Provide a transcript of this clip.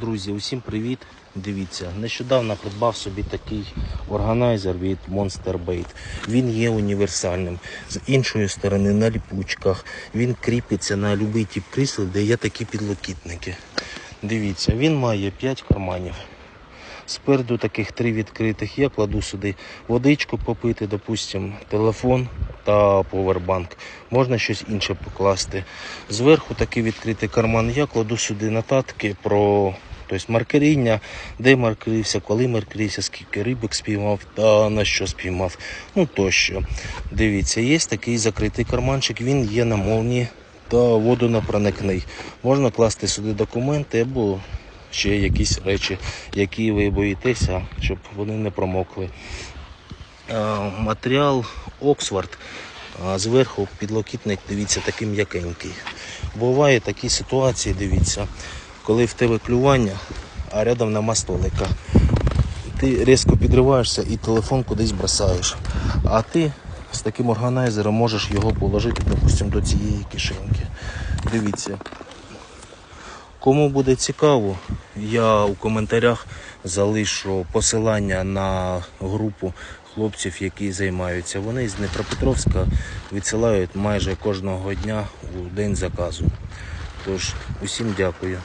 Друзі, усім привіт! Дивіться, нещодавно придбав собі такий органайзер від Monster Bait. Він є універсальним. З іншої сторони, на ліпучках. Він кріпиться на будь-який тип крісел, де є такі підлокітники. Дивіться, він має 5 карманів. Спереду таких три відкритих. Я кладу сюди водичку попити, допустим, телефон та повербанк. Можна щось інше покласти. Зверху такий відкритий карман. Я кладу сюди нотатки про тобто, маркеріння, де маркерився, коли маркерився, скільки рибок спіймав та на що спіймав. Ну тощо. Дивіться, є такий закритий карманчик, він є на молнії та водонепроникний. Можна класти сюди документи або ще якісь речі, які ви боїтеся, щоб вони не промокли. Е, Матеріал Оксфорд. Зверху підлокітник, дивіться, такий м'якенький. Буває такі ситуації, дивіться, коли в тебе клювання, а рядом нема столика. Ти різко підриваєшся і телефон кудись бросаєш. А ти з таким органайзером можеш його положити, допустимо, до цієї кишеньки. Дивіться, Кому буде цікаво, я у коментарях залишу посилання на групу хлопців, які займаються. Вони з Дніпропетровська відсилають майже кожного дня у день заказу. Тож, усім дякую.